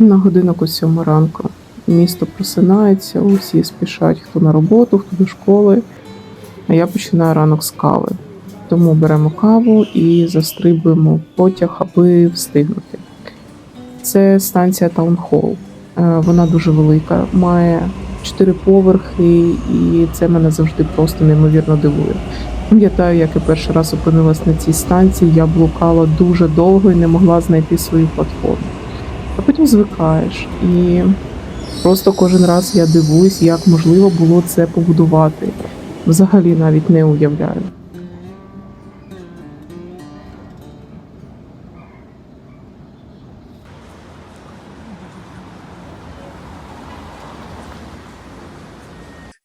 На годинок у сьому ранку. Місто просинається, усі спішать, хто на роботу, хто до школи. А я починаю ранок з кави. Тому беремо каву і застрибуємо потяг, аби встигнути. Це станція Таунхол. Е, Вона дуже велика, має чотири поверхи, і це мене завжди просто неймовірно дивує. Пам'ятаю, як я перший раз опинилась на цій станції, я блукала дуже довго і не могла знайти свою платформу. А потім звикаєш, і просто кожен раз я дивуюсь, як можливо було це побудувати. Взагалі навіть не уявляю.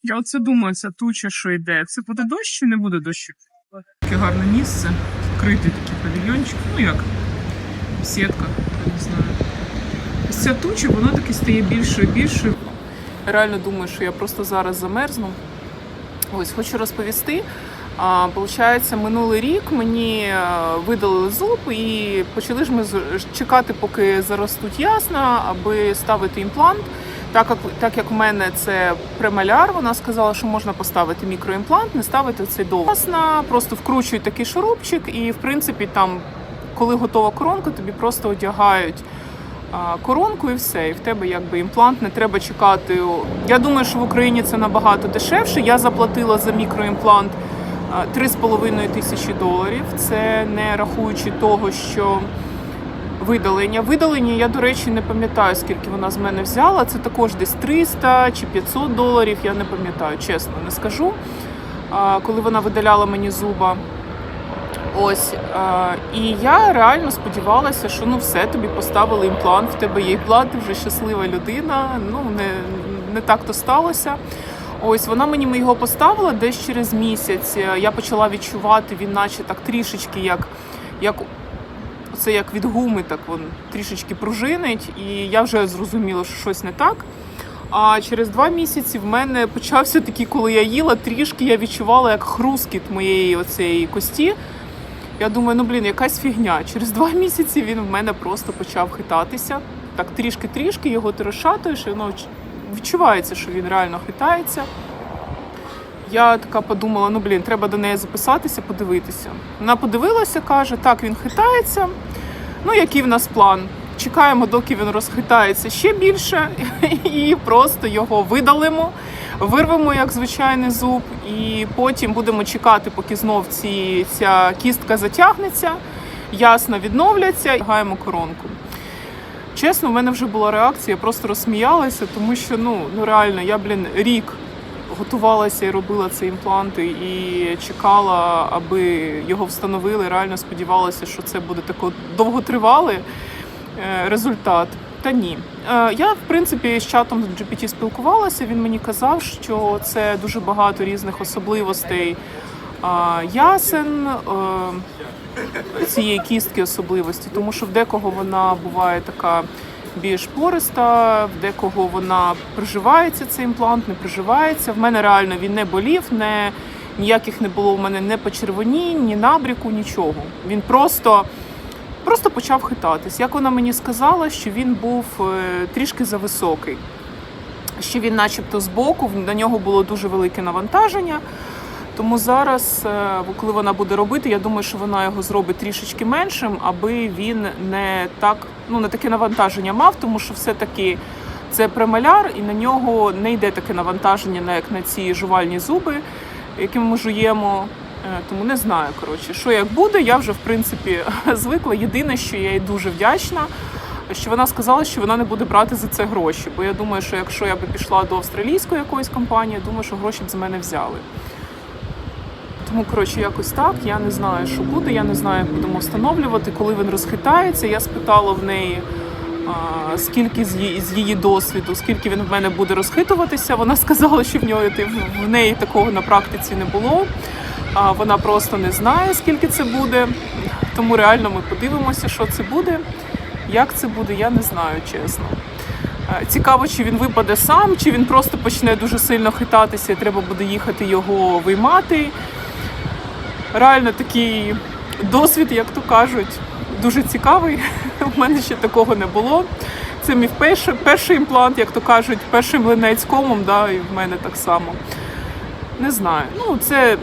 Я оце думаю, ця туча, що йде. Це буде дощ чи не буде дощу? Таке гарне місце. Критий такий павільйончик. Ну як? Сітка, не знаю. Ця туча, вона таки стає більше і більше. Реально думаю, що я просто зараз замерзну. Ось хочу розповісти. А, минулий рік мені е, видалили зуб і почали ж ми чекати, поки заростуть ясна, аби ставити імплант. Так як, так як у мене це премаляр, вона сказала, що можна поставити мікроімплант, не ставити цей довго. Ясна, просто вкручують такий шурупчик, і в принципі там, коли готова коронка, тобі просто одягають коронку і все. І в тебе якби імплант не треба чекати. Я думаю, що в Україні це набагато дешевше. Я заплатила за мікроімплант а, 3,5 тисячі доларів. Це не рахуючи того, що видалення. Видалення я, до речі, не пам'ятаю, скільки вона з мене взяла. Це також десь 300 чи 500 доларів. Я не пам'ятаю, чесно не скажу. Коли вона видаляла мені зуба. Ось і я реально сподівалася, що ну все тобі поставили імплант, в тебе є імплант, ти вже щаслива людина. Ну не, не так то сталося. Ось вона мені його поставила десь через місяць. Я почала відчувати, він наче так трішечки як, як це як від гуми, так він трішечки пружинить, і я вже зрозуміла, що щось не так. А через два місяці в мене почався такий, коли я їла, трішки я відчувала як хрускіт моєї оцеї кості. Я думаю, ну блін, якась фігня. Через два місяці він в мене просто почав хитатися. Так трішки-трішки його ти розшатуєш, і воно відчувається, що він реально хитається. Я така подумала: ну блін, треба до неї записатися, подивитися. Вона подивилася, каже, так, він хитається. Ну, який в нас план? Чекаємо, доки він розхитається ще більше, і просто його видалимо, вирвемо як звичайний зуб, і потім будемо чекати, поки знов ці, ця кістка затягнеться, ясно відновляться, і гаємо коронку. Чесно, в мене вже була реакція, я просто розсміялася, тому що ну, ну реально, я, блін, рік готувалася і робила цей імплант і чекала, аби його встановили. Реально сподівалася, що це буде тако довготривалий е, результат. Та ні. Е, Я, в принципі, з чатом GPT спілкувалася. Він мені казав, що це дуже багато різних особливостей ясен. е, цієї кістки особливості, тому що в декого вона буває така більш пориста, в декого вона приживається цей імплант, не приживається. В мене реально він не болів, не ніяких не було у мене не почервонінь, ні набріку, нічого. Він просто. Просто почав хитатись. Як вона мені сказала, що він був е, трішки зависокий, що він, начебто, збоку, на нього було дуже велике навантаження. Тому зараз, е, коли вона буде робити, я думаю, що вона його зробить трішечки меншим, аби він не так, ну не таке навантаження мав, тому що все-таки це премаляр, і на нього не йде таке навантаження, на- як на ці жувальні зуби, якими ми жуємо. Е, Тому не знаю, коротше, що як буде, я вже в принципі звикла. Єдине, що я їй дуже вдячна, що вона сказала, що вона не буде брати за це гроші. Бо я думаю, що якщо я би пішла до австралійської якоїсь компанії, думаю, що гроші б з мене взяли. Тому, коротше, якось так. Я не знаю, що буде, я не знаю, як будемо встановлювати, коли він розхитається. Я спитала в неї, скільки з її, з її досвіду, скільки він в мене буде розхитуватися. Вона сказала, що в нього в неї такого на практиці не було. А вона просто не знає, скільки це буде. Тому реально ми подивимося, що це буде. Як це буде, я не знаю, чесно. Е, Цікаво, чи він випаде сам, чи він просто почне дуже сильно хитатися, і треба буде їхати його виймати. Реально такий досвід, як то кажуть, дуже цікавий. У мене ще такого не було. Це мій перший, перший імплант, як то кажуть, перший млинець комом, да, і в мене так само. Не знаю. Ну, це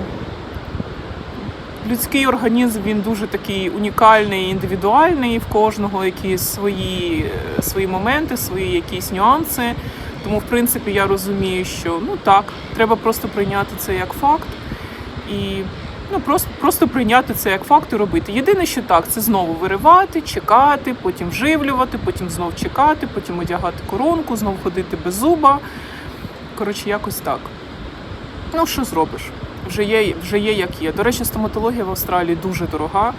людський організм він дуже такий унікальний, індивідуальний, в кожного якісь свої, е, свої моменти, свої якісь нюанси. Тому, в принципі, я розумію, що ну так, треба просто прийняти це як факт і ну просто, просто прийняти це як факт і робити. Єдине, що так, це знову виривати, чекати, потім вживлювати, потім знов чекати, потім одягати коронку, знов ходити без зуба. Коротше, якось так. Ну, що зробиш? Вже є, вже є як є. До речі, стоматологія в Австралії дуже дорога,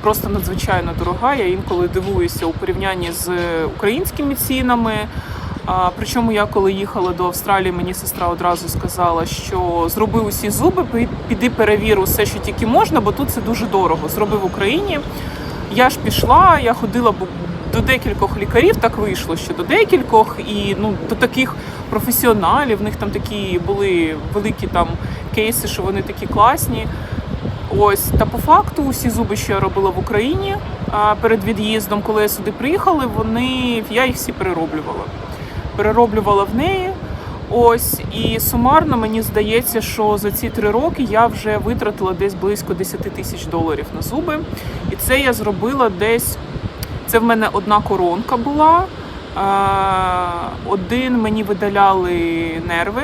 просто надзвичайно дорога. Я інколи дивуюся у порівнянні з українськими цінами. А, причому я коли їхала до Австралії, мені сестра одразу сказала, що зроби усі зуби, піди перевір усе, що тільки можна, бо тут це дуже дорого. Зроби в Україні. Я ж пішла, я ходила до декількох лікарів, так вийшло, що до декількох, і ну до таких професіоналів. В них там такі були великі там кейси, що вони такі класні. Ось та по факту усі зуби, що я робила в Україні перед від'їздом, коли я сюди приїхала, вони я їх всі перероблювала. Перероблювала в неї. Ось і сумарно мені здається, що за ці три роки я вже витратила десь близько 10 тисяч доларів на зуби. І це я зробила десь. Це в мене одна коронка була. Один мені видаляли нерви.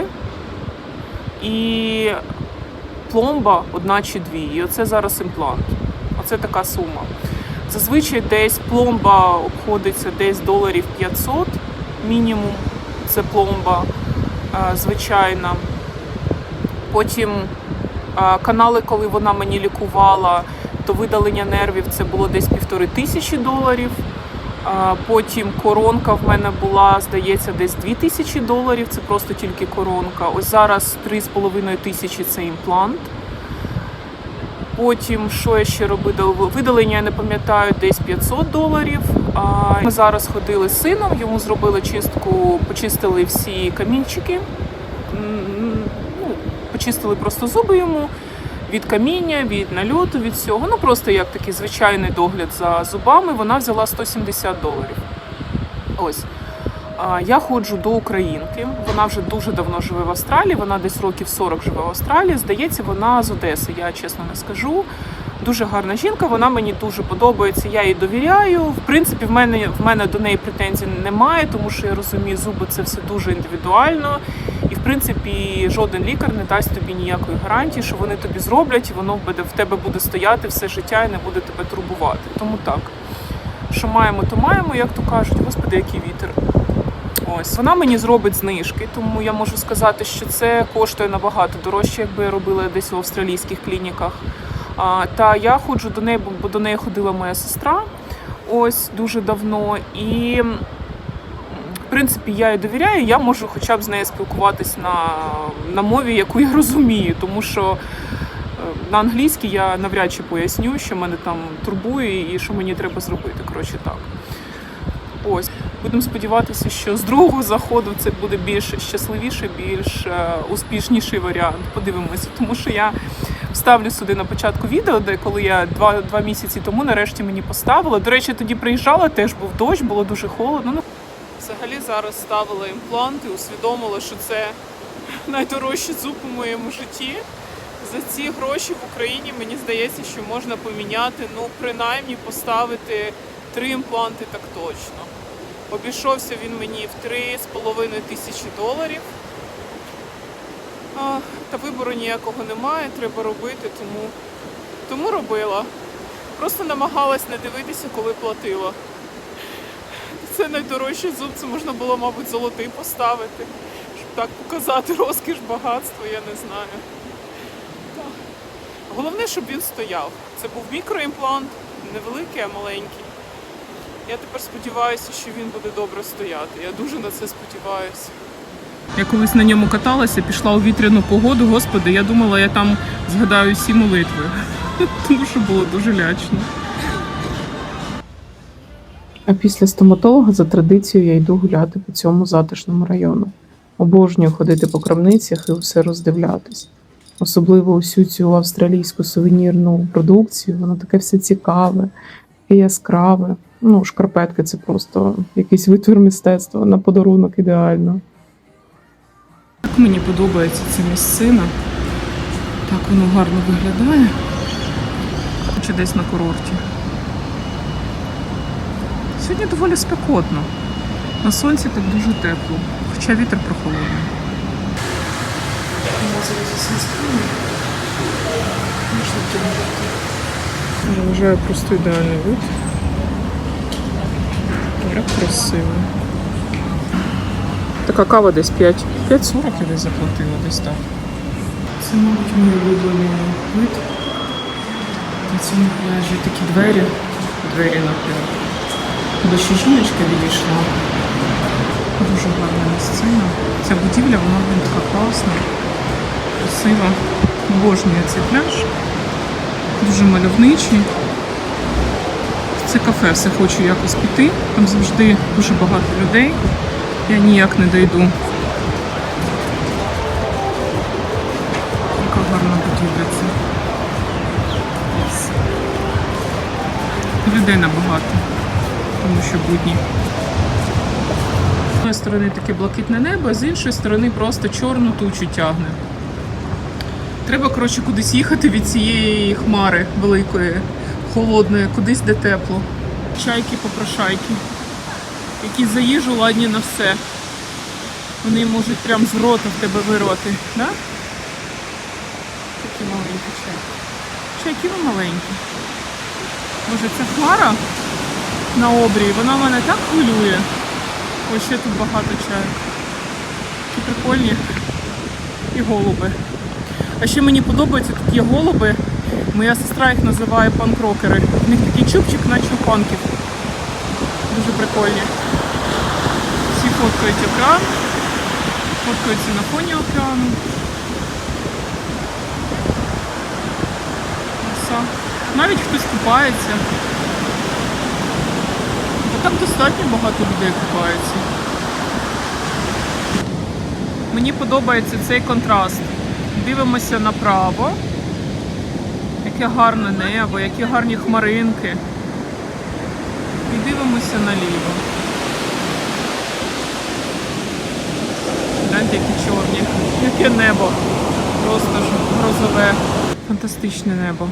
І пломба одна чи дві. І оце зараз імплант. Оце така сума. Зазвичай десь пломба обходиться десь доларів 500 мінімум. Це пломба е, звичайна. Потім е, канали, коли вона мені лікувала, то видалення нервів це було десь півтори тисячі доларів. Потім коронка в мене була, здається, десь 2 тисячі доларів. Це просто тільки коронка. Ось зараз 3,5 тисячі це імплант. Потім, що я ще робила? Видалення, я не пам'ятаю, десь 500 доларів. Ми зараз ходили з сином, йому зробили чистку, почистили всі камінчики. Ну, почистили просто зуби йому від каміння, від нальоту, від всього. Ну просто як такий звичайний догляд за зубами. Вона взяла 170 доларів. Ось. Я ходжу до українки. Вона вже дуже давно живе в Австралії. Вона десь років 40 живе в Австралії. Здається, вона з Одеси. Я чесно не скажу. Дуже гарна жінка. Вона мені дуже подобається. Я їй довіряю. В принципі, в мене в мене до неї претензій немає, тому що я розумію, зуби це все дуже індивідуально. І в принципі, жоден лікар не дасть тобі ніякої гарантії, що вони тобі зроблять, і воно буде в тебе буде стояти все життя і не буде тебе турбувати. Тому так. Що маємо, то маємо, як то кажуть, господи, який вітер. Ось вона мені зробить знижки, тому я можу сказати, що це коштує набагато дорожче, якби я робила десь в австралійських клініках. А, та я ходжу до неї, бо- до неї ходила моя сестра ось дуже давно. І принципі я їй довіряю, я можу хоча б з нею спілкуватись на, на мові, яку я розумію, тому що е, на англійській я навряд чи поясню, що мене там турбує і що мені треба зробити. Коротше так. Ось. Будемо сподіватися, що з другого заходу це буде більш щасливіший, більш е, успішніший варіант. Подивимося, тому що я вставлю сюди на початку відео, де коли я два, два місяці тому нарешті мені поставила. До речі, тоді приїжджала, теж був дощ, було дуже холодно. Взагалі зараз ставила імпланти, усвідомила, що це найдорожчий зуб у моєму житті. За ці гроші в Україні мені здається, що можна поміняти, ну принаймні поставити три імпланти так точно. Обійшовся він мені в 3,5 тисячі доларів. Та вибору ніякого немає, треба робити, тому, тому робила. Просто намагалась не дивитися, коли платила. Це найдорожчий зуб, це можна було, мабуть, золотий поставити, щоб так показати розкіш багатство, я не знаю. Так. Головне, щоб він стояв. Це був мікроімплант, невеликий, а маленький. Я тепер сподіваюся, що він буде добре стояти. Я дуже на це сподіваюся. Я колись на ньому каталася, пішла у вітряну погоду. Господи, я думала, я там згадаю всі молитви, тому що було дуже лячно. А після стоматолога за традицією я йду гуляти по цьому затишному району. Обожнюю ходити по крамницях і усе роздивлятись. Особливо усю цю австралійську сувенірну продукцію, воно таке все цікаве і яскраве. Ну, шкарпетки це просто якийсь витвір мистецтва на подарунок ідеально. Так мені подобається ця місцина. Так воно гарно виглядає. Чи десь на курорті. Сьогодні доволі спекотно. На сонці так дуже тепло, хоча вітер прохолодний. Я вважаю просто ідеальний вид. Як красиво. Така кава десь 5. 5,40 я десь заплатила, десь так. Це, мабуть, мій улюблений вид. На цьому пляжі такі двері. Двері на пляж. До ще жіночка відійшла. Дуже гарна місцина. Ця будівля, вона блін, така класна, красива. Обожнюю цей пляж. Дуже мальовничий. Це кафе все хочу якось піти. Там завжди дуже багато людей. Я ніяк не дойду. Яка гарна будівля це. Людей набагато, тому що будні. З однієї сторони таке блакитне небо, а з іншої сторони просто чорну тучу тягне. Треба, коротше, кудись їхати від цієї хмари великої, холодної, кудись де тепло. Чайки попрошайки, які за їжу ладні на все. Вони можуть прям з рота в тебе вирвати, да? Такі маленькі чайки. Чайки ви маленькі. Може, ця хмара на обрії, вона мене так хвилює. Ось ще тут багато чайок. Такі прикольні. І голуби. А ще мені подобається, тут є голуби. Моя сестра їх називає панкрокери. У них такий чубчик, наче у панків. Дуже прикольні. Всі фоткають екран. Фоткаються на фоні океану. Навіть хтось купається. Та там достатньо багато людей купається. Мені подобається цей контраст. Дивимося направо. Яке гарне небо, які гарні хмаринки. І дивимося наліво. Гляньте, які чорні. Яке небо. Просто ж грозове. Фантастичне небо.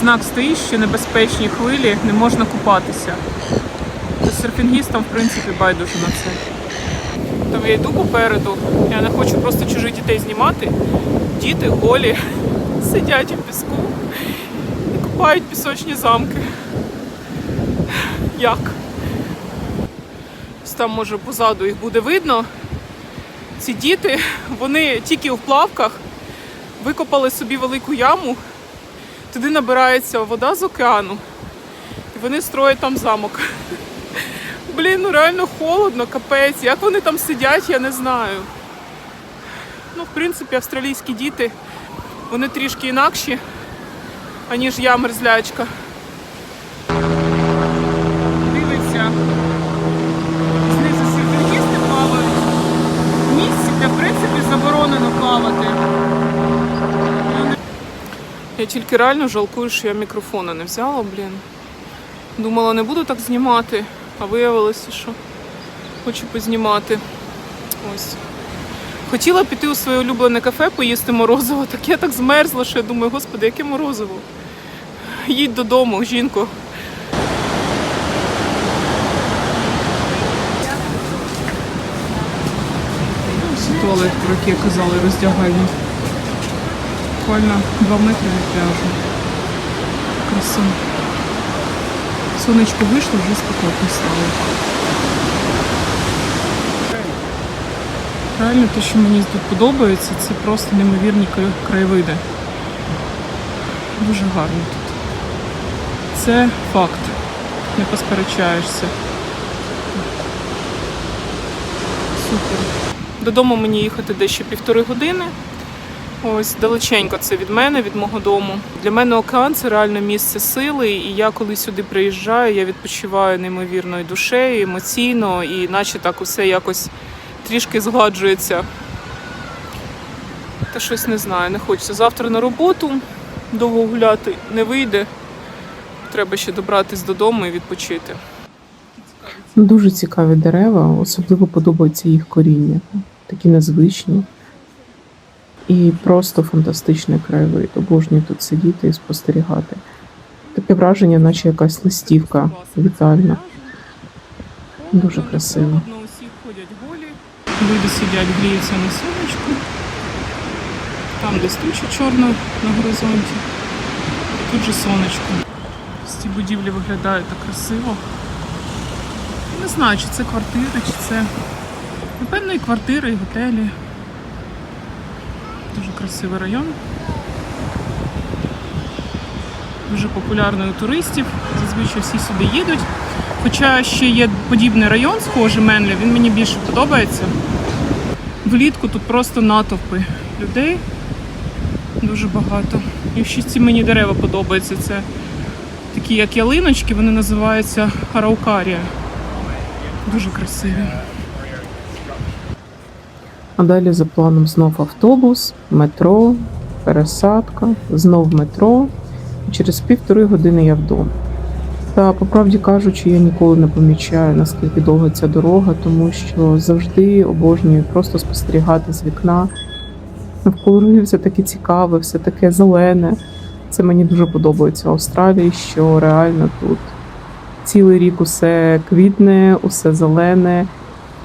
Знак стоїть, що небезпечні хвилі, не можна купатися. Та серфінгістам, в принципі, байдуже на це. Там я йду попереду, я не хочу просто чужих дітей знімати. Діти голі сидять у піску і купають пісочні замки. Як? Там, може, позаду їх буде видно. Ці діти, вони тільки в плавках викопали собі велику яму, туди набирається вода з океану, і вони строять там замок. Блін, ну реально холодно, капець. Як вони там сидять, я не знаю. Ну, в принципі, австралійські діти, вони трішки інакші, аніж я мерзлячка. Дивиться. Знизу серфінгісти плавають. В місці, де, в принципі, заборонено плавати. Я тільки реально жалкую, що я мікрофона не взяла, блін. Думала, не буду так знімати, а виявилося, що хочу познімати. Ось. Хотіла піти у своє улюблене кафе, поїсти морозиво, так я так змерзла, що я думаю, господи, яке морозиво. Їдь додому, жінко. Туалет, про який казали, роздягальні. Буквально 2 метри від пляжу. Красиво. Сонечко вийшло, вже спекотно стало. Реально те, що мені тут подобається, це просто неймовірні краєвиди. Дуже гарно тут. Це факт. Не посперечаєшся. Супер. Додому мені їхати десь ще півтори години. Ось далеченько це від мене, від мого дому. Для мене океан це реально місце сили. І я коли сюди приїжджаю, я відпочиваю неймовірною душею, емоційно, і наче так усе якось трішки згладжується. Та щось не знаю, не хочеться. Завтра на роботу довго гуляти не вийде. Треба ще добратись додому і відпочити. Дуже цікаві дерева, особливо подобається їх коріння. Такі незвичні. І просто фантастичний краєвид. Обожнюю тут сидіти і спостерігати. Таке враження, наче якась листівка вітальна. Дуже красиво. Усі ходять голі. Люди сидять, гріються на сонечку. Там десь туча чорна на горизонті. Тут же сонечко. Ці будівлі виглядають так красиво. Не знаю, чи це квартири, чи це. Напевно, і квартири, і готелі. Дуже красивий район. Дуже популярний у туристів. Зазвичай всі сюди їдуть. Хоча ще є подібний район, схожий Менлі, він мені більше подобається. Влітку тут просто натовпи людей. Дуже багато. І ще ці мені дерева подобаються. Це такі як ялиночки, вони називаються араукарія. Дуже красиві. А далі за планом знов автобус, метро, пересадка, знов метро. І через півтори години я вдома. Та, по правді кажучи, я ніколи не помічаю, наскільки довга ця дорога, тому що завжди обожнюю просто спостерігати з вікна. Навколо все таке цікаве, все таке зелене. Це мені дуже подобається в Австралії, що реально тут цілий рік усе квітне, усе зелене,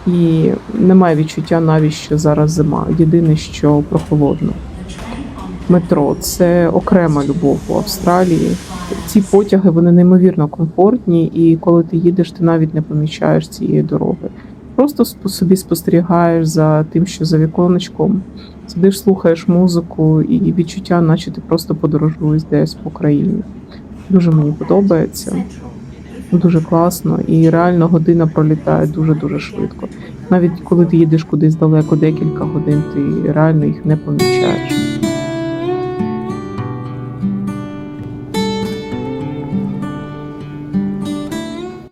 і немає відчуття навіть, що зараз зима. Єдине, що прохолодно. Метро це окрема любов у Австралії. Ці потяги вони неймовірно комфортні, і коли ти їдеш, ти навіть не помічаєш цієї дороги. Просто собі спостерігаєш за тим, що за віконечком, сидиш, слухаєш музику, і відчуття, наче ти просто подорожуєш десь по країні. Дуже мені подобається, дуже класно, і реально година пролітає дуже дуже швидко. Навіть коли ти їдеш кудись далеко декілька годин, ти реально їх не помічаєш.